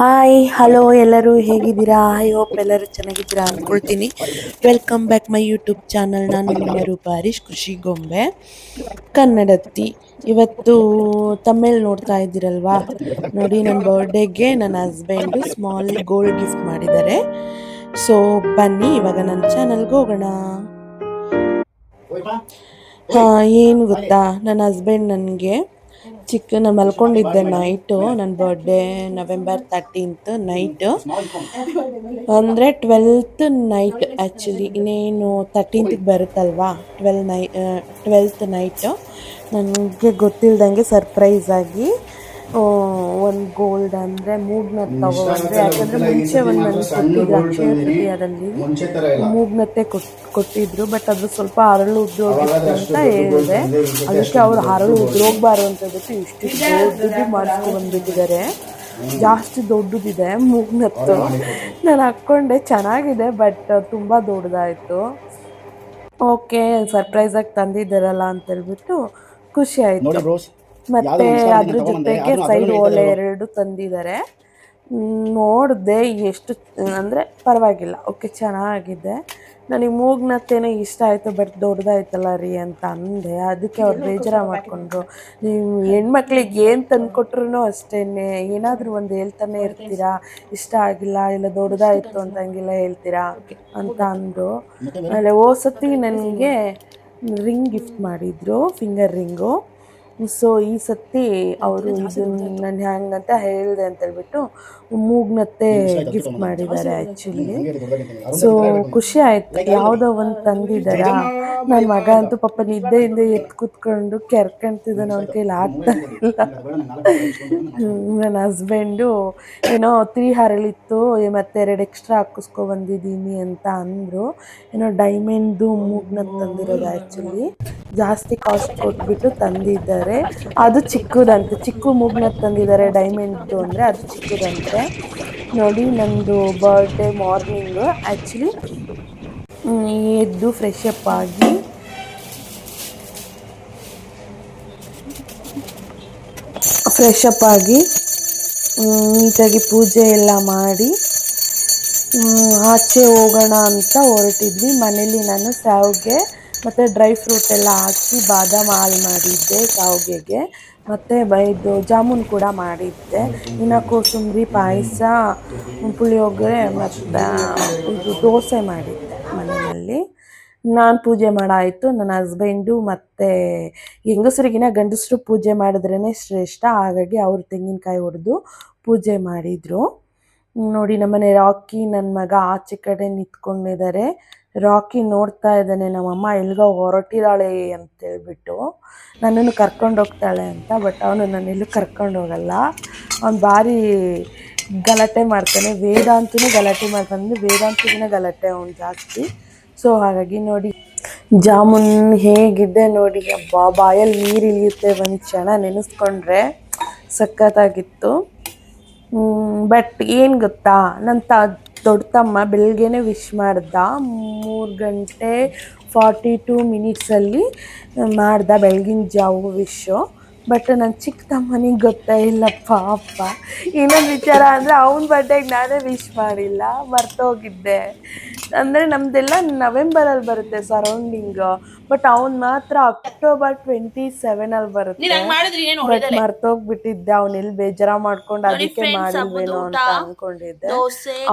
Hi hello ಎಲ್ಲರೂ ಹೇಗಿದ್ದೀರಾ? I hope ಎಲ್ಲರೂ ಚೆನ್ನಾಗಿದ್ದೀರಾ ಅಂದ್ಕೊಳ್ತೀನಿ welcome back my YouTube channel ನಾನು ನಿಮ್ಮ ರೂಪ ಹರೀಶ್ ಕೃಷಿ ಗೊಂಬೆ. ಕನ್ನಡತಿ. ಇವತ್ತು ತಮಿಳ್ ನೋಡ್ತಾ ಇದ್ದೀರಲ್ವಾ? ನೋಡಿ ನನ್ನ ಬರ್ಡೇಗೆ ನನ್ನ ಹಸ್ಬೆಂಡು ಸ್ಮಾಲ್ ಗೋಲ್ಡ್ ಗಿಫ್ಟ್ ಮಾಡಿದ್ದಾರೆ. ಸೊ ಬನ್ನಿ ಇವಾಗ ನನ್ನ ಚಾನಲ್ಗೆ ಹೋಗೋಣ. ಹಾಂ ಏನು ಗೊತ್ತಾ? ನನ್ನ ಹಸ್ಬೆಂಡ್ ನನಗೆ ಚಿಕ್ಕ ನಾನು ಮಲ್ಕೊಂಡಿದ್ದೆ ನೈಟು ನನ್ನ ಬರ್ಡೇ ನವೆಂಬರ್ ತರ್ಟೀನ್ತ್ ನೈಟು ಅಂದರೆ ಟ್ವೆಲ್ತ್ ನೈಟ್ ಆ್ಯಕ್ಚುಲಿ ಇನ್ನೇನು ತರ್ಟೀನ್ತಿಗೆ ಬರುತ್ತಲ್ವಾ? ಟ್ವೆಲ್ ನೈ ಟ್ವೆಲ್ತ್ ನೈಟು ನನಗೆ ಗೊತ್ತಿಲ್ದಂಗೆ ಸರ್ಪ್ರೈಸ್ ಆಗಿ ಒಂದು ಗೋಲ್ಡ್ ಅಂದರೆ ಮೂಗ್ನತ್ ತಗೊಂಡ್ರೆ ಯಾಕಂದರೆ ಮುಂಚೆ ಒಂದು ನನಗೆ ಕೊಟ್ಟಿದ್ರು ಅಕ್ಷಯ ತೃತೀಯದಲ್ಲಿ ಮುಂಚೆ ತರ ಇಲ್ಲ. ಮೂಗ್ನತ್ತೆ ಕೊಟ್ ಕೊಟ್ಟಿದ್ರು ಬಟ್ ಅದು ಸ್ವಲ್ಪ ಹರಳು ಉದ್ರೋಗಿತ್ತು ಅಂತ ಹೇಳಿದೆ. ಅದಕ್ಕೆ ಅವ್ರು ಹರಳು ಉದ್ರೋಗ್ಬಾರ್ದು ಅಂತ ಹೇಳ್ಬಿಟ್ಟು ಇಷ್ಟು ದೊಡ್ಡದು ಮಾಡಿಸ್ಕೊಂಡು ಬಂದ್ಬಿಟ್ಟಿದ್ದಾರೆ. ಜಾಸ್ತಿ ದೊಡ್ಡದಿದೆ ಮೂಗ್ನತ್ತು. ನಾನು ಹಾಕ್ಕೊಂಡೆ ಚೆನ್ನಾಗಿದೆ ಬಟ್ ತುಂಬ ದೊಡ್ಡದಾಯಿತು. ಓಕೆ ಸರ್ಪ್ರೈಸಾಗಿ ತಂದಿದ್ದಾರಲ್ಲ ಅಂತ ಹೇಳ್ಬಿಟ್ಟು ಖುಷಿ ಆಯಿತು. ನೋಡಿ ಬ್ರೋಸ್ ಮತ್ತೆ ಅದ್ರ ಜೊತೆಗೆ ಸೈಡ್ ಓಲೆ ಎರಡು ತಂದಿದ್ದಾರೆ. ನೋಡಿದೆ ಎಷ್ಟು ಅಂದರೆ ಪರವಾಗಿಲ್ಲ. ಓಕೆ ಚೆನ್ನಾಗಿದೆ. ನನಗೆ ಮೂಗ್ನತ್ತೇನೋ ಇಷ್ಟ ಆಯಿತು ಬಟ್ ದೊಡ್ಡದಾಯ್ತಲ್ಲ ರೀ ಅಂತ ಅಂದೆ. ಅದಕ್ಕೆ ಅವ್ರು ಬೇಜಾರ ಮಾಡಿಕೊಂಡ್ರು ನೀವು ಹೆಣ್ಮಕ್ಳಿಗೆ ಏನು ತಂದುಕೊಟ್ರು ಅಷ್ಟೇ ಏನಾದರೂ ಒಂದು ಹೇಳ್ತಾನೆ ಇರ್ತೀರಾ? ಇಷ್ಟ ಆಗಿಲ್ಲ ಇಲ್ಲ ದೊಡ್ಡದಾಯಿತು ಅಂತ ಹೇಳ್ತೀರಾ? ಹೇಳ್ತೀರಾ ಅಂತ ಅಂದರು. ಆಮೇಲೆ ಓ ಸತಿ ನನಗೆ ರಿಂಗ್ ಗಿಫ್ಟ್ ಮಾಡಿದರು ಫಿಂಗರ್ ರಿಂಗು. ಸೊ ಈ ಸತಿ ಅವರು ನನ್ನ ನಾನು ಹ್ಯಾಂಗಂತ ಹೇಳಿದೆ ಅಂತ ಹೇಳ್ಬಿಟ್ಟು ಮೂಗ್ನತ್ತೆ ಗಿಫ್ಟ್ ಮಾಡಿದ್ದಾರೆ ಆ್ಯಕ್ಚುಲಿ ಸೊ ಖುಷಿ ಆಯ್ತು. ಯಾವುದೋ ಒಂದು ತಂದಿದ್ದಾರಾ. ನನ್ನ ಮಗ ಅಂತೂ. ಪಾಪ ನಿದ್ದೆಯಿಂದ ಎದ್ದು ಕೂತ್ಕೊಂಡು ಕೆರ್ಕೊಂತಿದ್ದಾನೆ ಅವ್ನ ಕೈಲಿ ಆಗ್ತಾ ಇಲ್ಲ ನನ್ನ ಹಸ್ಬೆಂಡು ಏನೋ ತ್ರೀ ಹರಳಿತ್ತು ಮತ್ತೆ ಎರಡು ಎಕ್ಸ್ಟ್ರಾ ಹಾಕಿಸ್ಕೊ ಬಂದಿದ್ದೀನಿ ಅಂತ ಅಂದರು. ಏನೋ ಡೈಮಂಡ್ದು ಮೂಗ್ನತ್ ತಂದಿರೋದು ಆ್ಯಕ್ಚುಲಿ ಜಾಸ್ತಿ ಕಾಸ್ಟ್ ಕೊಟ್ಬಿಟ್ಟು ತಂದಿದ್ದಾರೆ. ಅದು ಚಿಕ್ಕದಂತೆ, ಚಿಕ್ಕ ಮೂಗ್ನ ತಂದಿದ್ದಾರೆ ಡೈಮಂಡ್ದು ಅಂದರೆ ಅದು ಚಿಕ್ಕದಂತೆ. ನೋಡಿ, ನಂದು ಬರ್ಡೇ ಮಾರ್ನಿಂಗು ಆ್ಯಕ್ಚುಲಿ ಎದ್ದು ಫ್ರೆಶ್ ಅಪ್ ಆಗಿ ಫ್ರೆಶ್ ಅಪ್ ಆಗಿ ನೀಟಾಗಿ ಪೂಜೆ ಎಲ್ಲ ಮಾಡಿ ಆಚೆ ಹೋಗೋಣ ಅಂತ ಹೊರಟಿದ್ವಿ. ಮನೇಲಿ ನಾನು ಶಾವ್ಗೆ ಮತ್ತು ಡ್ರೈ ಫ್ರೂಟ್ ಎಲ್ಲ ಹಾಕಿ ಬಾದಾಮಿ ಹಾಲು ಮಾಡಿದ್ದೆ ಶಾವಿಗೆಗೆ ಮತ್ತು ಇದು ಜಾಮೂನ್ ಕೂಡ ಮಾಡಿದ್ದೆ. ಇನ್ನು ಕೋಸಂಬರಿ, ಪಾಯಸ ಪುಳಿಯೋಗರೆ ಮತ್ತು ಇದು ದೋಸೆ ಮಾಡಿದ್ದೆ ಮನೆಯಲ್ಲಿ. ನಾನು ಪೂಜೆ ಮಾಡಾಯಿತು. ನನ್ನ ಹಸ್ಬೆಂಡು ಮತ್ತು ಹೆಂಗಸರಿಗಿನ ಗಂಡಸರು ಪೂಜೆ ಮಾಡಿದ್ರೇ ಶ್ರೇಷ್ಠ. ಹಾಗಾಗಿ ಅವರು ತೆಂಗಿನಕಾಯಿ ಹೊಡೆದು ಪೂಜೆ ಮಾಡಿದರು. ನೋಡಿ ನಮ್ಮನೆ ರಾಕಿ ನನ್ನ ಮಗ ಆಚೆ ಕಡೆ ನಿಂತ್ಕೊಂಡಿದ್ದಾರೆ. ರಾಕಿ ನೋಡ್ತಾ ಇದ್ದಾನೆ, ನಮ್ಮಮ್ಮ ಎಲ್ಗೋ ಹೊರಟಿದ್ದಾಳೆ ಅಂತೇಳ್ಬಿಟ್ಟು ನನ್ನನ್ನು ಕರ್ಕೊಂಡು ಹೋಗ್ತಾಳೆ ಅಂತ, ಬಟ್ ಅವನು ನನ್ನೆಲ್ಲೂ ಕರ್ಕೊಂಡು ಹೋಗಲ್ಲ. ಅವ್ನು ಭಾರಿ ಗಲಾಟೆ ಮಾಡ್ತಾನೆ. ವೇದಾಂತನೂ ಗಲಾಟೆ ಮಾಡ್ತಾನೆ. ಅಂದರೆ ವೇದಾಂತಗಿನ ಗಲಾಟೆ ಅವನು ಜಾಸ್ತಿ. ಸೊ, ಹಾಗಾಗಿ ನೋಡಿ. ಜಾಮೂನ್ ಹೇಗಿದೆ ನೋಡಿ, ಅಬ್ಬಾ, ಬಾಯಲ್ಲಿ ನೀರು ಇಳಿಯುತ್ತೆ ಒಂದು ಕ್ಷಣ ನೆನೆಸ್ಕೊಂಡ್ರೆ ಸಖತ್ತಾಗಿತ್ತು. ಬಟ್ ಏನು ಗೊತ್ತಾ ನನ್ನ ತ ದೊಡ್ಡ ತಮ್ಮ ಬೆಳಗ್ಗೆನೇ ವಿಶ್ ಮಾಡ್ದ. ಮೂರು ಗಂಟೆ ಫಾರ್ಟಿ ಟೂ ಮಿನಿಟ್ಸಲ್ಲಿ ಮಾಡ್ದ ಬೆಳಗಿನ ಜಾವು ವಿಶ್ಶು ಬಟ್ ನನ್ನ ಚಿಕ್ಕ ತಮ್ಮನಿಗೆ ಗೊತ್ತೇ ಇಲ್ಲ ಪಾಪ. ಇನ್ನೊಂದು ವಿಚಾರ ಅಂದರೆ ಅವನ ಬರ್ಡೇಗೆ ನಾನೇ ವಿಶ್ ಮಾಡಿಲ್ಲ ಮರ್ತೋಗಿದ್ದೆ. ಅಂದರೆ ನಮ್ದೆಲ್ಲ ನವೆಂಬರಲ್ಲಿ ಬರುತ್ತೆ ಸರೌಂಡಿಂಗ್ ಬಟ್ ಅವನ್ ಮಾತ್ರ ಅಕ್ಟೋಬರ್ ಟ್ವೆಂಟಿ ಸೆವೆನಲ್ಲಿ ಬರುತ್ತೆ. ಬಟ್ ಮರ್ತೋಗ್ಬಿಟ್ಟಿದ್ದೆ ಅವ್ನು ಎಲ್ಲಿ ಬೇಜಾರ ಮಾಡ್ಕೊಂಡು ಅದಕ್ಕೆ ಮಾಡಿದ್ವೇನೋ ಅಂತ ಅನ್ಕೊಂಡಿದ್ದೆ.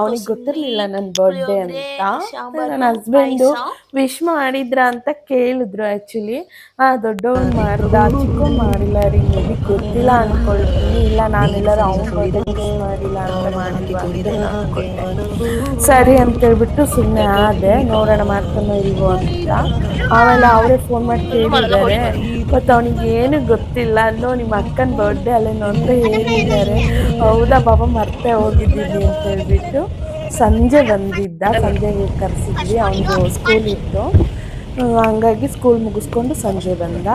ಅವನಿಗೆ ಗೊತ್ತಿರ್ಲಿಲ್ಲ ನನ್ನ ಬರ್ಡೇ ಅಂತ. ನನ್ನ ಹಸ್ಬೆಂಡು ವಿಶ್ ಮಾಡಿದ್ರ ಅಂತ ಕೇಳಿದ್ರು ಆ್ಯಕ್ಚುಲಿ ಆ ದೊಡ್ಡವನ್ ಮಾಡ್ದ ಚಿಕ್ಕವನ್ ಮಾಡಿಲ್ಲ ರೀ ಮೇಬಿ ಗೊತ್ತಿಲ್ಲ ಅನ್ಕೊಳ್ತೀನಿ. ಇಲ್ಲ, ನಾನೆಲ್ಲರೂ ಅವ್ನು ಮಾಡಿಲ್ಲ ಅಂತ ಹೇಳ್ಬಿಟ್ಟು ಸರಿ ಅಂತೇಳ್ಬಿಟ್ಟು ಸುಮ್ಮನೆ ಆದೆ. ನೋಡೋಣ ಮಾಡ್ತಾನೋ ಇಲ್ವೋ ಅಂತ. ಆಮೇಲೆ ಅವರೇ ಫೋನ್ ಮಾಡಿ ಕೇಳಿದ್ದಾರೆ. ಮತ್ತು ಅವನಿಗೆ ಏನು ಗೊತ್ತಿಲ್ಲ. ಅನ್ನೋ ನಿಮ್ಮ ಅಕ್ಕನ ಬರ್ಡೇ ಅಲ್ಲೇನೋ ಅಂತ ಹೇಳಿದ್ದಾರೆ. ಹೌದಾ ಬಾಬಾ ಮರ್ತೇ ಹೋಗಿದ್ದೀನಿ ಅಂತ ಹೇಳ್ಬಿಟ್ಟು ಸಂಜೆ ಬಂದಿದ್ದ. ಸಂಜೆ ಕರೆಸಿದ್ವಿ. ಅವನದು ಸ್ಕೂಲ್ ಇತ್ತು. ಹಂಗಾಗಿ ಸ್ಕೂಲ್ ಮುಗಿಸ್ಕೊಂಡು ಸಂಜೆ ಬಂದ.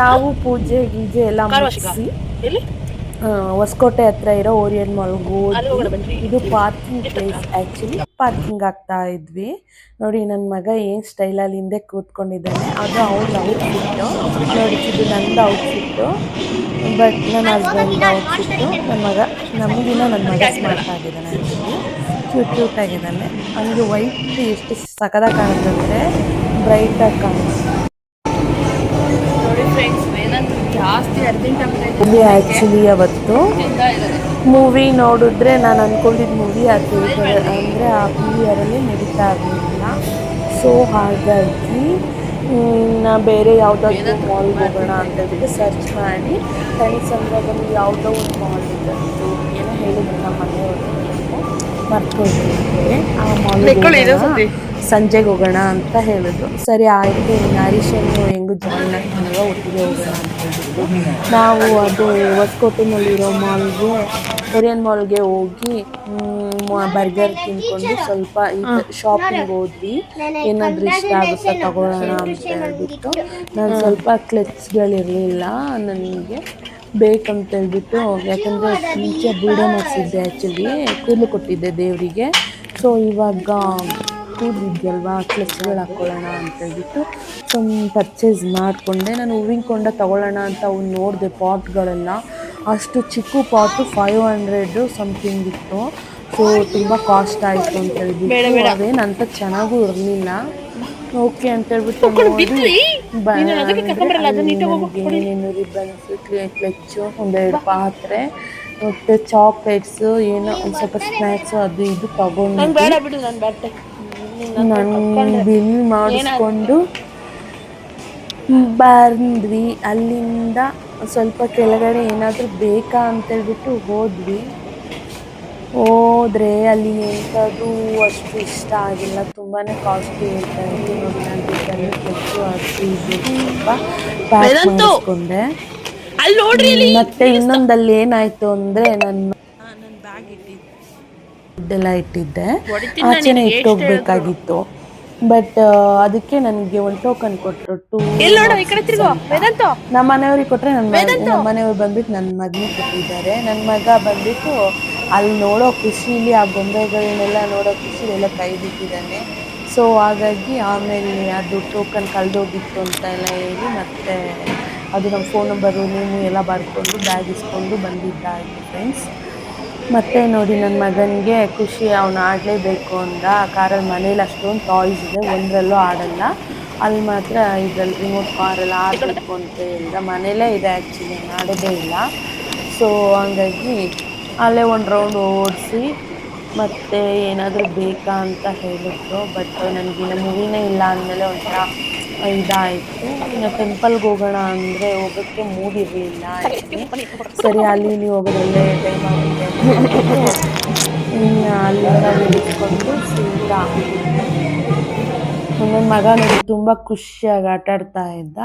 ನಾವು ಪೂಜೆ ಗೀಜೆ ಎಲ್ಲ ಮುಗಿಸಿ ಹೊಸಕೋಟೆ ಹತ್ರ ಇರೋ ಓರಿಯನ್ ಮಾಲ್ ಹೋದ್ವಿ. ಇದು ಪಾರ್ಕಿಂಗ್ ಪ್ಲೇಸ್ ಆ್ಯಕ್ಚುಲಿ ಪಾರ್ಕಿಂಗ್ ಆಗ್ತಾ ಇದ್ವಿ. ನೋಡಿ ನನ್ನ ಮಗ ಏನು ಸ್ಟೈಲಲ್ಲಿ ಹಿಂದೆ ಕೂತ್ಕೊಂಡಿದ್ದಾನೆ. ಅದು ಔಟ್ ಔಟ್ಫಿಟ್ಟು ನೋಡಿ ಇದು ನಂದು ಔಟ್ಫಿಟ್ಟು ಬಟ್ ನನ್ನ ಹಸ್ಬೆಂಡ್ ಔಟ್ಫಿಟ್ಟು ನನ್ನ ಮಗ ನಮಗಿನ ನನ್ನ ಮಗ ಸ್ಮಾರ್ಟ್ ಆಗಿದ್ದಾನೆ ಆ್ಯಕ್ಚುಲಿ ಕ್ಯೂಟ್ ಕ್ಯೂಟ್ ಆಗಿದ್ದಾನೆ. ಅವನಿಗೆ ವೈಟ್ ಎಷ್ಟು ಸಖದ ಕಾಣುತ್ತೆ ಅಂದರೆ ಬ್ರೈಟಾಗಿ ಫ್ರೆಂಡ್ಸ್ ಇದೆ. ಇಲ್ಲಿ ಆ್ಯಕ್ಚುಲಿ ಅವತ್ತು ಮೂವಿ ನೋಡಿದ್ರೆ ನಾನು ಅಂದ್ಕೊಂಡಿದ್ದ ಮೂವಿ ಆ ಥಿಯೇಟರ್ ಅಂದರೆ ಆ ಮೂವಿಯರಲ್ಲಿ ವಿಯರಲ್ಲಿ ನಡೀತಾ ಇರಲಿಲ್ಲ. ಸೊ ಹಾಗಾಗಿ ನಾ ಬೇರೆ ಯಾವುದಾದ್ರು ಮಾಲ್ ಹೋಗೋಣ ಅಂತ ಹೇಳ್ಬಿಟ್ಟು ಸರ್ಚ್ ಮಾಡಿ. ಕಣಿಸಂದ್ರದಲ್ಲಿ ಯಾವುದೋ ಒಂದು ಮಾಲ್ ಇದೆ ಅದು ಏನೋ ಹೇಳಿದ್ರು ನಮ್ಮ ಮನೆಯವರು. ಮರ್ತೋಗಿದ್ದೆ ಆ ಮಾಲ್. ಸಂಜೆಗೆ ಹೋಗೋಣ ಅಂತ ಹೇಳಿದ್ರು. ಸರಿ ಆಯಿತು ಹರೀಶನ್ನು ಹೆಂಗೂ ಜಾಯಿನ್ ಆಗ್ತಾನಲ್ಲ ಒಟ್ಟಿಗೆ ಹೋಗೋಣ ಅಂತ ಹೇಳಿದ್ರು. ನಾವು ಅದು ಹೊಸಕೋಟೆನಲ್ಲಿರೋ ಮಾಲ್ಗೆ ಕೊರಿಯನ್ ಮಾಲ್ಗೆ ಹೋಗಿ ಬರ್ಗರ್ ತಿನ್ಕೊಂಡು ಸ್ವಲ್ಪ ಶಾಪಿಂಗ್ ಹೋದ್ವಿ. ಏನಾದರೂ ಇಷ್ಟ ಆಗುತ್ತಾ ತಗೊಳ್ಳೋಣ ಅಂತ ಹೇಳ್ಬಿಟ್ಟು ನಾನು ಸ್ವಲ್ಪ ಕ್ಲೆಚ್ಗಳಿರಲಿಲ್ಲ ನನಗೆ. ಬೇಕಂತ ಹೇಳ್ಬಿಟ್ಟು ಯಾಕಂದರೆ ಮುಂಚೆ ಬೀಡೋ ಮಾಡಿಸಿದ್ದೆ ಆ್ಯಕ್ಚುಲಿ ಕೂದಲು ಕೊಟ್ಟಿದ್ದೆ ದೇವರಿಗೆ. ಸೊ ಇವಾಗ ಕೂದಲಿದ್ಯಲ್ವಾ ಕ್ಲೆಚ್ಗಳು ಹಾಕ್ಕೊಳ್ಳೋಣ ಅಂತ ಹೇಳ್ಬಿಟ್ಟು ಸೊ ಪರ್ಚೇಸ್ ಮಾಡಿಕೊಂಡೆ. ನಾನು ಹೂವಿನ ಕೊಂಡ ತಗೊಳ್ಳೋಣ ಅಂತ ಅವ್ನು ನೋಡಿದೆ ಪಾಟ್ಗಳೆಲ್ಲ ಅಷ್ಟು ಚಿಕ್ಕ ಪಾಟು ಫೈವ್ ಹಂಡ್ರೆಡು ಸಮಥಿಂಗ್ ಇತ್ತು. ಸೊ ತುಂಬ ಕಾಸ್ಟ್ ಆಯಿತು ಅಂತ ಹೇಳ್ಬಿಟ್ಟು ಅದೇನಂತ ಅಂತ ಚೆನ್ನಾಗೂ ಇರಲಿಲ್ಲ. ಓಕೆ ಅಂತ ಹೇಳ್ಬಿಟ್ಟು ಏನೇನು ರಿಬ್ಬನ್ಸ್ ಕ್ಲೆಚ್ಚು ಒಂದೆರಡು ಪಾತ್ರೆ ಮತ್ತು ಚಾಕ್ಲೇಟ್ಸು ಏನೋ ಒಂದು ಸ್ವಲ್ಪ ಸ್ನ್ಯಾಕ್ಸು ಅದು ಇದು ತಗೊಂಡು ನಾನು ಬಿಲ್ ಮಾಡಿಸ್ಕೊಂಡು ಬಂದ್ವಿ. ಅಲ್ಲಿಂದ ಸ್ವಲ್ಪ ಕೆಳಗಡೆ ಏನಾದರೂ ಬೇಕಾ ಅಂತೇಳ್ಬಿಟ್ಟು ಹೋದ್ವಿ. ಹೋದ್ರೆ ಅಲ್ಲಿ ಎಂಥದ್ದು ಅಷ್ಟು ಇಷ್ಟ ಆಗಿಲ್ಲ. ತುಂಬಾ ಕಾಸ್ಟ್ಲಿ ಹೇಳ್ತಾ ಇತ್ತು ಅದು ಇದು ಸ್ವಲ್ಪ. ಮಾಡಿಸ್ಕೊಂಡೆ. ಮತ್ತೆ ಇನ್ನೊಂದಲ್ಲಿ ಏನಾಯ್ತು ಅಂದ್ರೆ ನನ್ನ ದುಡ್ಡೆಲ್ಲ ಇಟ್ಟಿದ್ದೆ. ಆಚೆನೇ ಇಟ್ಟೋಗ್ಬೇಕಾಗಿತ್ತು ಬಟ್ ಅದಕ್ಕೆ ನನಗೆ ಒಂದು ಟೋಕನ್ ಕೊಟ್ಟರು ಟೂ ನಮ್ಮ ಮನೆಯವ್ರಿಗೆ ಕೊಟ್ಟರೆ ನನ್ನ ನಮ್ಮ ಮನೆಯವ್ರು ಬಂದ್ಬಿಟ್ಟು ನನ್ನ ಮಗನಿಗೆ ಕೊಟ್ಟಿದ್ದಾರೆ. ನನ್ನ ಮಗ ಬಂದ್ಬಿಟ್ಟು ಅಲ್ಲಿ ನೋಡೋ ಖುಷಿಲಿ ಆ ಗೊಂಬೆಗಳನ್ನೆಲ್ಲ ನೋಡೋ ಖುಷಿಲಿ ಎಲ್ಲ ಕೈ ಬಿಟ್ಟಿದ್ದಾನೆ ಸೊ ಹಾಗಾಗಿ ಆಮೇಲೆ ಅದು ಟೋಕನ್ ಕಳೆದೋಗಿತ್ತು ಅಂತ ಎಲ್ಲ ಹೇಳಿ ಮತ್ತೆ ಅದು ನಮ್ಮ ಫೋನ್ ನಂಬರು ನೇಮು ಎಲ್ಲ ಬರ್ಕೊಂಡು ಬ್ಯಾಗ್ ಇಸ್ಕೊಂಡು ಬಂದಿದ್ದಾಯಿತು ಫ್ರೆಂಡ್ಸ್ ಮತ್ತೆ ನೋಡಿ ನನ್ನ ಮಗನಿಗೆ ಖುಷಿ, ಅವನು ಆಡಲೇಬೇಕು ಅಂದ. ಕಾರಲ್ಲಿ ಮನೇಲಿ ಅಷ್ಟೊಂದು ಟಾಯ್ಸ್ ಇದೆ, ಒಂದರಲ್ಲೂ ಆಡಲ್ಲ. ಅಲ್ಲಿ ಮಾತ್ರ ಇದ್ರಲ್ಲಿ ರಿಮೋಟ್ ಕಾರಲ್ಲಿ ಆಡಬೇಕು ಅಂತ ಹೇಳಿದ. ಮನೇಲೇ ಇದೆ ಆ್ಯಕ್ಚುಲಿ ಆಡೋದೇ ಇಲ್ಲ. ಸೊ ಹಂಗಾಗಿ ಅಲ್ಲೇ ಒಂದು ರೌಂಡ್ ಓಡಿಸಿ, ಮತ್ತು ಏನಾದರೂ ಬೇಕಾ ಅಂತ ಹೇಳಿದ್ರು. ಬಟ್ ನನಗಿನ್ನ ಮೂವಿನೇ ಇಲ್ಲ ಅಂದಮೇಲೆ ಒಂಥರ ಇದಾಯಿತು. ಇನ್ನು ಟೆಂಪಲ್ಗೆ ಹೋಗೋಣ ಅಂದರೆ ಹೋಗೋಕ್ಕೆ ಮೂಡ್ ಇರಲಿಲ್ಲ. ಸರಿ ಅಲ್ಲಿ ಇಲ್ಲಿ ಹೋಗೋದಲ್ಲೇ ಟೈಮ್ ಆಗುತ್ತೆ. ಇನ್ನು ಅಲ್ಲಿಂದ ನಿಲ್ಲಿಸ್ಕೊಂಡು ಸೀದಾ. ನನ್ನ ಮಗ ನೋಡಿ ತುಂಬ ಖುಷಿಯಾಗಿ ಆಟ ಆಡ್ತಾ ಇದ್ದ.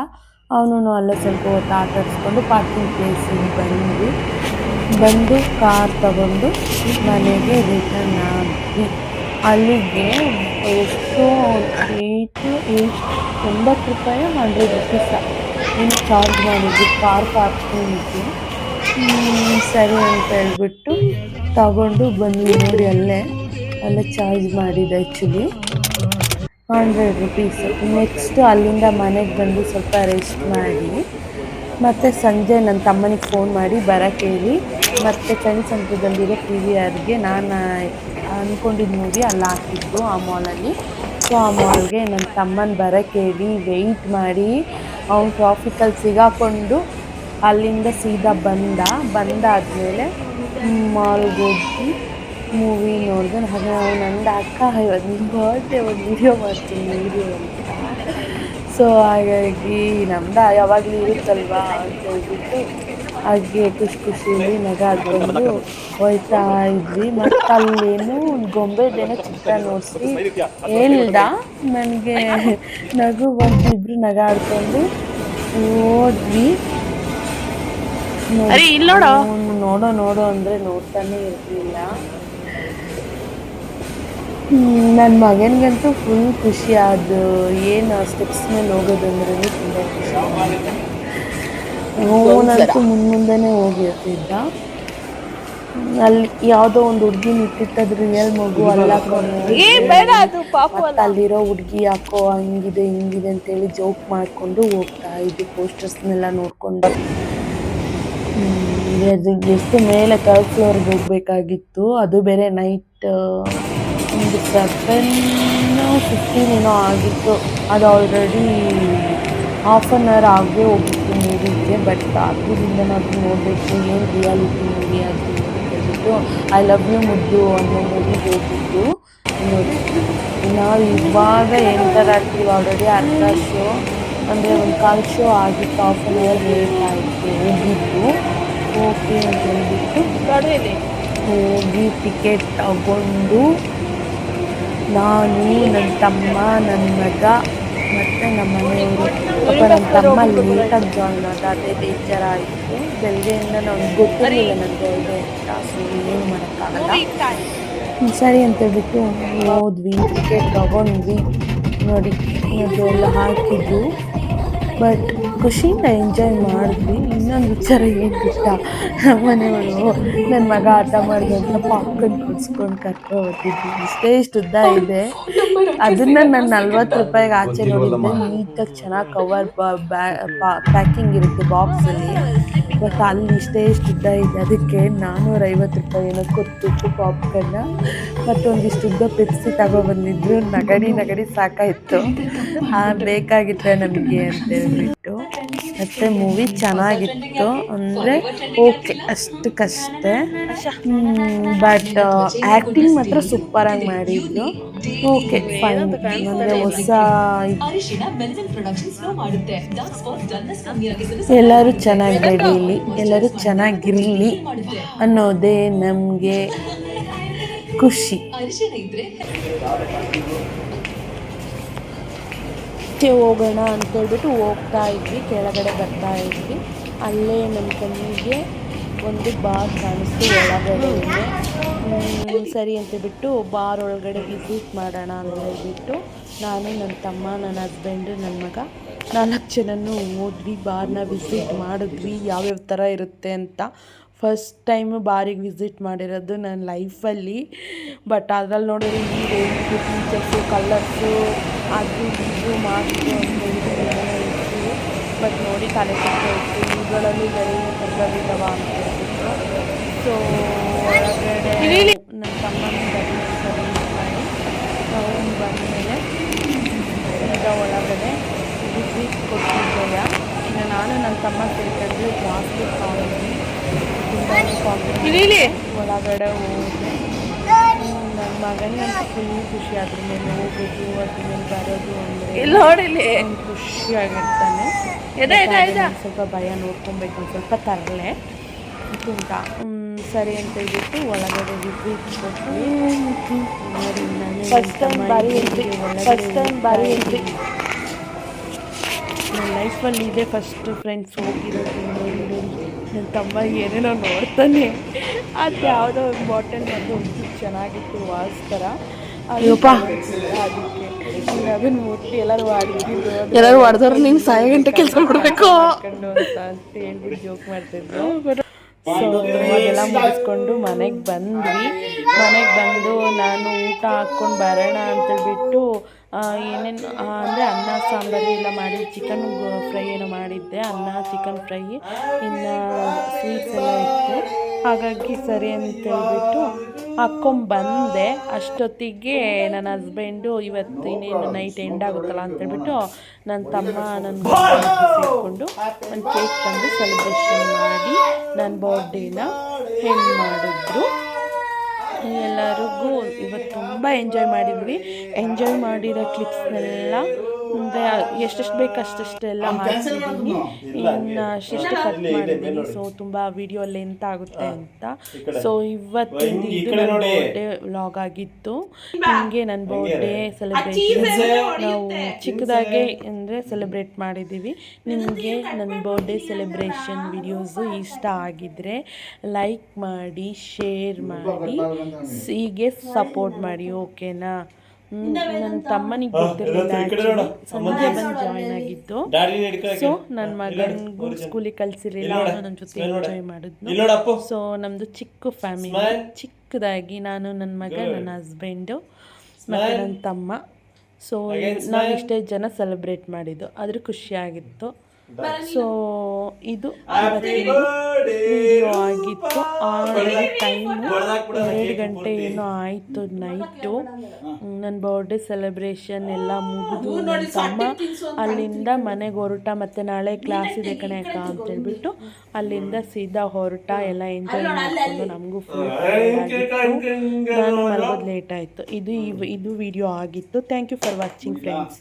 ಅವನು ಅಲ್ಲೇ ಸ್ವಲ್ಪ ಹೊತ್ತು ಆಟ ಆಡಿಸ್ಕೊಂಡು ಪಾರ್ಕಿಂಗ್ ಪ್ಲೇಸಿಗೆ ಬಂದ್ವಿ. ಬಂದು ಕಾರ್ ತಗೊಂಡು ಮನೆಗೆ ರಿಟರ್ನ್ ಆದ್ವಿ. ಅಲ್ಲಿಗೆ ಎಷ್ಟು ಏಯ್ಟು ಏಟ್ ಎಂಬತ್ತು ರೂಪಾಯಿ ಹಂಡ್ರೆಡ್ ರುಪೀಸ ಏನು ಚಾರ್ಜ್ ಮಾಡಿದ್ವಿ ಕಾರ್ ಪಾರ್ಕಿಂಗಿಗೆ ಸರಿ ಅಂತ ಹೇಳ್ಬಿಟ್ಟು ತಗೊಂಡು ಬಂದ್ವಿ ನೋಡಿ ಅಲ್ಲೇ. ಅಲ್ಲೇ ಚಾರ್ಜ್ ಮಾಡಿದ್ದು ಆ್ಯಕ್ಚುಲಿ ಹಂಡ್ರೆಡ್ ರುಪೀಸ್ ನೆಕ್ಸ್ಟ್ ಅಲ್ಲಿಂದ ಮನೆಗೆ ಬಂದು ಸ್ವಲ್ಪ ರೆಸ್ಟ್ ಮಾಡಿ. ಮತ್ತು ಸಂಜೆ ನನ್ನ ತಮ್ಮನಿಗೆ ಫೋನ್ ಮಾಡಿ ಬರೋಕ್ಕೆ ಹೇಳಿ. ಮತ್ತು ಬಂದಿರೋ ಪಿ ವಿ ಆರ್ಗೆ ನಾನು ಅಂದ್ಕೊಂಡಿದ್ದ ಮೂವಿ ಅಲ್ಲಿ ಹಾಕಿದ್ದು ಆ ಮಾಲಲ್ಲಿ ಸೊ ಆ ಮಾಲ್ಗೆ ನನ್ನ ತಮ್ಮನ ಬರೋಕ್ಕೆ ಹೇಳಿ ವೆಯ್ಟ್ ಮಾಡಿ. ಅವ್ನು ಟ್ರಾಫಿಕಲ್ಲಿ ಸಿಗಾಕೊಂಡು ಅಲ್ಲಿಂದ ಸೀದಾ ಬಂದ. ಬಂದಾದಮೇಲೆ ಮಾಲ್ಗೆ ಹೋಗಿ ಮೂವಿ ನೋಡಿದೆ. ಹಾಗೆ ನಂದು ಅಕ್ಕ ನಿಮ್ಮ ಬರ್ಡೇ ಒಂದು ವೀಡಿಯೋ ಮಾಡ್ತೀನಿ ವಿಡಿಯೋ ಅಂತ. ಸೊ ಹಾಗಾಗಿ ನಮ್ದು ಯಾವಾಗಲೂ ಇರುತ್ತಲ್ವಾ ಅಂತ ಹೇಳ್ಬಿಟ್ಟು ಹಾಗೆ ಖುಷಿ ಖುಷಿಯಲ್ಲಿ ನಗ ಹಾಕೊಂಡು ಹೋಯ್ತಾ ಇದ್ವಿ. ಮತ್ತೆ ಅಲ್ಲೇನು ಗೊಂಬೆದೇನೋ ಚಿತ್ರ ನೋಡಿಸಿ ಹೇಳ್ದ. ನನಗೆ ನಗು ಬಂದು ಇಬ್ಬರು ನಗ ಆಡ್ಕೊಂಡು ಹೋದ್ವಿ. ನೋಡೋ. ನೋಡೋ ಅಂದರೆ ನೋಡ್ತಾನೆ ಇರಲಿಲ್ಲ. ನನ್ನ ಮಗನಿಗಂತೂ ಫುಲ್ ಖುಷಿ. ಅದು ಏನು ಸ್ಟೆಪ್ಸ್ ಮೇಲೆ ಹೋಗೋದಂದ್ರೆ ತುಂಬ ಖುಷಿ. ಅವನಂತೂ ಮುಂದೆ ಮುಂದೆನೇ ಹೋಗಿರ್ತಿದ್ದ. ಅಲ್ಲಿ ಯಾವುದೋ ಒಂದು ಹುಡುಗಿ ನಿಂತಿತ್ತದು ರಿಯಲ್ ಮಗು ಅಲ್ಲ ಏ ಬೇಡ ಅದು ಪಾಪ ಮತ್ತೆ ಅಲ್ಲಿರೋ ಹುಡುಗಿ ಯಾಕೋ ಹಂಗಿದೆ ಹಿಂಗಿದೆ ಅಂತೇಳಿ ಜೋಕ್ ಮಾಡಿಕೊಂಡು ಹೋಗ್ತಾ ಇದ್ದು ಪೋಸ್ಟರ್ಸ್ನೆಲ್ಲ ನೋಡ್ಕೊಂಡು. ಅದು ಎಷ್ಟು ಮೇಲೆ ಥರ್ಡ್ ಫ್ಲೋರ್ಗೆ ಹೋಗ್ಬೇಕಾಗಿತ್ತು. ಅದು ಬೇರೆ ನೈಟ್ ಒಂದು ಸೆವೆನ್ ಫಿಫ್ಟೀನ್ ಏನೋ ಆಗಿತ್ತು. ಅದು ಆಲ್ರೆಡಿ ಹಾಫ್ ಆನ್ ಅವರ್ ಆಗೇ ಹೋಗಿತ್ತು ಮೂವಿಗೆ ಬಟ್ ಅದರಿಂದ ನಾವು ನೋಡಬೇಕು ಏನು ರಿಯಾಲಿಟಿ ಮೂವಿ ಅದು ಹೇಳಿಬಿಟ್ಟು ಐ ಲವ್ ಯು ಮುದ್ದು ಅನ್ನೋ ಮೂವಿ ಹೋಗಿದ್ದು. ನೋಡಿ ನಾವು ಇವಾಗ ಎಂಟರ್ ಆಗ್ತೀವಿ ಆಲ್ರೆಡಿ ಅರ್ಧ ಶೋ ಅಂದರೆ ಒಂದು ಕಾಲು ಶೋ ಆಗಿತ್ತು ಹಾಫ್ ಆನ್ ಅವರ್ ಲೇಟ್ ಆಯಿತು ಹೋಗಿದ್ದು. ಓಕೆ ಅಂತ ಹೇಳ್ಬಿಟ್ಟು ಹೋಗಿ ಟಿಕೆಟ್ ತಗೊಂಡು ನಾನು ನನ್ನ ತಮ್ಮ ನನ್ನ ಮಗ ಮತ್ತು ನಮ್ಮ ಮನೆಯವರು ಪಾಪ ನನ್ನ ತಮ್ಮ ಲೇಟಾಗಿ ಜಾಯ್ನ್ ಆದ ಅದೇ ಬೇಜಾರಾಯಿತು. ಬೆಳಗ್ಗೆಯಿಂದ ನನಗೆ ಗೊತ್ತಿರಲಿಲ್ಲ ನನಗೆ ಇದೆ ಅಂತ ಸೊ ಏನು ಮಾಡೋಕ್ಕಾಗಲ್ಲ. ಸರಿ ಅಂತ ಹೇಳ್ಬಿಟ್ಟು ಹೋದ್ವಿ ಟಿಕೆಟ್ ತಗೊಂಡ್ವಿ. ನೋಡಿ ಅದೆಲ್ಲ ಹಾಕಿದ್ದು ಬಟ್ ಖುಷಿಯಿಂದ ಎಂಜಾಯ್ ಮಾಡಿದ್ವಿ. ಇನ್ನೊಂದು ವಿಚಾರ ಏನು ಗೊತ್ತಾ ನಮ್ಮ ಮನೆಯವರು ನನ್ನ ಮಗ ಆಟ ಮಾಡಿದೆ ಅಂತ ಪಾಪ್ಕಾರ್ನ್ ಕುಡಿಸ್ಕೊಂಡು ಕರ್ಕೊ ಹೋಗ್ತಿದ್ವಿ. ಇಷ್ಟೇ ಇಷ್ಟು ಉದ್ದ ಇದೆ. ಅದನ್ನು ನಾನು ನಲ್ವತ್ತು ರೂಪಾಯಿಗೆ ಆಚೆ ನೋಡಿದ್ದೆ ನೀಟಾಗಿ ಚೆನ್ನಾಗಿ ಕವರ್ ಪ್ಯಾಕಿಂಗ್ ಇರುತ್ತೆ ಬಾಕ್ಸಲ್ಲಿ ಬಟ್ ಅಲ್ಲಿ ಇಷ್ಟೇ ಇಷ್ಟು ಉದ್ದ ಇದೆ. ಅದಕ್ಕೆ ನಾನ್ನೂರೈವತ್ತು ರೂಪಾಯಿ ಏನೋ ಕೊಟ್ಬಿಟ್ಟು ಪಾಪ್ಕಾರ್ನ ಮತ್ತೊಂದಿಷ್ಟು ಉದ್ದ ಪೆಪ್ಸಿ ತಗೊಬಂದಿದ್ರು ನಗಡಿ ನಗಡಿ ಸಾಕಾಯಿತು. ಆ ಬೇಕಾಗಿತ್ತು ನಮಗೆ ಅಂತ ಹೇಳ್ಬಿಟ್ಟು. ಮತ್ತು ಮೂವಿ ಚೆನ್ನಾಗಿತ್ತು ಅಂದರೆ ಓಕೆ ಅಷ್ಟಕ್ಕಷ್ಟೇ ಬಟ್ ಆ್ಯಕ್ಟಿಂಗ್ ಮಾತ್ರ ಸೂಪರಾಗಿ ಮಾಡಿದ್ರು ಓಕೆ ಅಂದರೆ ಹೊಸ ಎಲ್ಲರೂ ಚೆನ್ನಾಗಿ ಬೆಳೀಲಿ ಎಲ್ಲರೂ ಚೆನ್ನಾಗಿರಲಿ ಅನ್ನೋದೇ ನಮಗೆ ಖುಷಿ. ಹೋಗೋಣ ಅಂತೇಳ್ಬಿಟ್ಟು ಹೋಗ್ತಾ ಇದ್ವಿ, ಕೆಳಗಡೆ ಬರ್ತಾ ಇದ್ವಿ. ಅಲ್ಲೇ ನಮ್ಮ ಕಣ್ಣಿಗೆ ಒಂದು ಬಾರ್ ಕಾಣಿಸ್ತು, ಒಳಗಡೆ ಇದೆ. ಸರಿ ಅಂತ ಬಿಟ್ಟು ಬಾರ್ ಒಳಗಡೆ ವಿಸಿಟ್ ಮಾಡೋಣ ಅಂತ ಹೇಳ್ಬಿಟ್ಟು ನಾನು, ನನ್ನ ತಮ್ಮ, ನನ್ನ ಹಸ್ಬೆಂಡು, ನನ್ನ ಮಗ ನಾಲ್ಕು ಜನನು ಹೋದ್ವಿ. ಬಾರ್ನ ವಿಸಿಟ್ ಮಾಡಿದ್ವಿ. ಯಾವ್ಯಾವ ಥರ ಇರುತ್ತೆ ಅಂತ ಫಸ್ಟ್ ಟೈಮ್ ಬಾರಿಗೆ ವಿಸಿಟ್ ಮಾಡಿರೋದು ನನ್ನ ಲೈಫಲ್ಲಿ. ಬಟ್ ಅದ್ರಲ್ಲಿ ನೋಡಿದ್ರೆ ಈ ಫೀಚರ್ಸು ಕಲರ್ಸು ಅದು ಇದು ಮಾಡಿದ್ರು ಅಂತ ಇತ್ತು ಬಟ್ ನೋಡಿ ತಲೆ ಇತ್ತು. ಇವುಗಳಲ್ಲಿ ಬೇರೆ ಥರಗಳಿದ್ದಾವ ಅಂತ ಹೇಳ್ಬಿಟ್ಟು ಸೊ ಒಳಗಡೆ ನನ್ನ ತಮ್ಮನ ಸರಿ ಮಾಡಿ ನಾವು ಬಂದಮೇಲೆ ಈಗ ಒಳಗಡೆ ವಿಸಿಟ್ ಕೊಟ್ಟಿದ್ದೆಯ? ಇನ್ನು ನಾನು ನನ್ನ ತಮ್ಮ ಸೇರಿಕೊಂಡು ಜಾಸ್ತಿ ಕಾಮಿಡಿ ತುಂಬ ಕಾಮಿಡಿ ಒಳಗಡೆ ಹೋದೆ ನನ್ನ ಅಂತ ಫುಲ್ ಖುಷಿ ಅದ್ರ ಮೇಲೆ ಹೋಗೋದು ಅದ್ರ ಮೇಲೆ ಬರೋದು ಅಂದರೆ ಇಲ್ಲಿ ನೋಡಿಲಿ ಖುಷಿಯಾಗಿರ್ತಾನೆ. ಸ್ವಲ್ಪ ಭಯ ನೋಡ್ಕೊಬೇಕು ಒಂದು ಸ್ವಲ್ಪ ತರಲೆ ಅಂತ ಸರಿ ಅಂತ ಹೇಳ್ಬಿಟ್ಟು ಒಳಗಡೆ ವಿಸಿಟ್ ಕೊಟ್ಟು ಫಸ್ಟ್ ಟೈಮ್ ಬಾರಿ. First time ಬಾರಿ. ನನ್ನ ಲೈಫಲ್ಲಿ ಇದೆ ಫಸ್ಟ್ ಫ್ರೆಂಡ್ಸ್ ಹೋಗಿರೋದು ನೋಡಿ ನೋಡಿ ನನ್ನ ತಮ್ಮ ಏನೇನೋ ನೋಡ್ತಾನೆ ಅದು ಯಾವುದೋ ಒಂದು ಬಾಟಲ್ ಮತ್ತು ಒಂದು ಚೆನ್ನಾಗಿತ್ತು ವಾಸ್ಕರ ಅದು ಅಯ್ಯಪ್ಪ. ಅದಕ್ಕೆ. ಅದನ್ನ ಮುಟ್ಟಿ ಎಲ್ಲರೂ ಆಡಿದ್ರು ಎಲ್ಲರೂ ಹೊಡೆದವ್ರು ನೀನು ಸಾಯ ಗಂಟೆ ಕೆಲಸ ಮಾಡಬೇಕು. ಅಂತ ಅಂತ ಹೇಳ್ಬಿಟ್ಟು ಜೋಕ್ ಮಾಡ್ತಿದ್ರು. ಸೊ ಅದೆಲ್ಲ ಮುಗಿಸ್ಕೊಂಡು ಮನೆಗೆ ಬಂದ್ವಿ. ಮನೆಗೆ ಬಂದು ನಾನು ಊಟ ಹಾಕ್ಕೊಂಡು ಬರೋಣ ಅಂತೇಳ್ಬಿಟ್ಟು ಏನೇನು ಅಂದರೆ ಅನ್ನ ಸಾಂಬಾರು ಎಲ್ಲ ಮಾಡಿ ಚಿಕನ್ ಫ್ರೈ ಏನೋ ಮಾಡಿದ್ದೆ ಅನ್ನ ಚಿಕನ್ ಫ್ರೈ ಇನ್ನು ಸ್ವೀಟ್ಸ್ ಎಲ್ಲ ಇತ್ತು. ಹಾಗಾಗಿ ಸರಿ ಅಂತೇಳ್ಬಿಟ್ಟು ಹಾಕ್ಕೊಂಬಂದೆ ಅಷ್ಟೊತ್ತಿಗೆ ನನ್ನ ಹಸ್ಬೆಂಡು ಇವತ್ತು ಇನ್ನೇನು ನೈಟ್ ಎಂಡ್ ಆಗುತ್ತಲ್ಲ ಅಂತೇಳ್ಬಿಟ್ಟು ನನ್ನ ತಮ್ಮ ನನ್ನ ಸೇರಿಕೊಂಡು ನನ್ನ ಕೇಕ್ ತಂದು ಸೆಲೆಬ್ರೇಷನ್ ಮಾಡಿ ನನ್ನ ಬರ್ಡೇನ ಹೆಂಗೆ ಮಾಡಿದ್ರು. ಎಲ್ಲರಿಗೂ ಇವತ್ತು ತುಂಬ ಎಂಜಾಯ್ ಮಾಡಿದ್ವಿ. ಎಂಜಾಯ್ ಮಾಡಿರೋ ಕ್ಲಿಪ್ಸ್ನೆಲ್ಲ ಅಂದರೆ ಎಷ್ಟೆಷ್ಟು ಬೇಕು ಅಷ್ಟೆಷ್ಟೆಲ್ಲ ಮಾಡ್ತಿದ್ದೀನಿ ಇನ್ನು ಅಷ್ಟೆಷ್ಟು ಕಟ್ ಮಾಡಿದ್ದೀನಿ ಸೊ ತುಂಬ ವಿಡಿಯೋ ಲೆಂತ್ ಆಗುತ್ತೆ ಅಂತ. ಸೊ ಇವತ್ತಿಂದ ಇದು ನನ್ನ ಬರ್ಡೇ ವ್ಲಾಗ್ ಆಗಿತ್ತು. ಹಿಂಗೆ ನನ್ನ ಬರ್ಡೇ ಸೆಲೆಬ್ರೇಷನ್ ನಾವು ಚಿಕ್ಕದಾಗೆ ಅಂದರೆ ಸೆಲೆಬ್ರೇಟ್ ಮಾಡಿದ್ದೀವಿ ನಿಮಗೆ ನನ್ನ ಬರ್ಡೇ ಸೆಲೆಬ್ರೇಷನ್ ವಿಡಿಯೋಸು ಇಷ್ಟ ಆಗಿದ್ದರೆ ಲೈಕ್ ಮಾಡಿ ಶೇರ್ ಮಾಡಿ. ಹೀಗೆ ಸಪೋರ್ಟ್ ಮಾಡಿ ಓಕೆನಾ ನನ್ನ ತಮ್ಮನಿಗೆ ಗೊತ್ತಿರಲಿಲ್ಲ ಆ್ಯಕ್ಚುಲಿ ಸಂಜೆ ಬಂದು ಜಾಯ್ನ್ ಆಗಿದ್ದು. ಸೊ ನನ್ನ ಮಗನಿಗೂ ಸ್ಕೂಲಿಗೆ ಕಳಿಸಿರಲಿಲ್ಲ ಅವನು ನನ್ನ ಜೊತೆ ಎಂಜಾಯ್ ಮಾಡಿದ್ನು. ಸೊ ನಮ್ಮದು ಚಿಕ್ಕ ಫ್ಯಾಮಿಲಿ ಚಿಕ್ಕದಾಗಿ ನಾನು ನನ್ನ ಮಗ ನನ್ನ ಹಸ್ಬೆಂಡು ಮತ್ತು ನನ್ನ ತಮ್ಮ. ಸೊ ನಾವು ಇಷ್ಟೇ ಜನ ಸೆಲೆಬ್ರೇಟ್ ಮಾಡಿದ್ದು. ಆದರೂ ಖುಷಿಯಾಗಿತ್ತು ಸೊ ಇದು ವಿಡಿಯೋ ಆಗಿತ್ತು ಆ ಟೈಮು ಎರಡು ಗಂಟೆ ಏನೋ ಆಯಿತು ನೈಟು. ನನ್ನ ಬರ್ಡೇ ಸೆಲೆಬ್ರೇಷನ್ ಎಲ್ಲ ಮುಗಿದು ನನ್ನ ತಮ್ಮ ಅಲ್ಲಿಂದ ಮನೆಗೆ ಹೊರಟ ಮತ್ತು ನಾಳೆ ಕ್ಲಾಸ್ ಇದೆ ಕಣೆ ಅಕ್ಕ ಅಂತ ಹೇಳ್ಬಿಟ್ಟು ಅಲ್ಲಿಂದ ಸೀದಾ ಹೊರಟ ಎಲ್ಲ ಎಂಜಾಯ್ ಮಾಡಿಕೊಂಡು ನಮಗೂ ಫುಲ್ ನಾನು ಮಲಗೋದು ಲೇಟ್ ಆಯಿತು. ಇದು ಇದು ವಿಡಿಯೋ ಆಗಿತ್ತು. Thank you for watching friends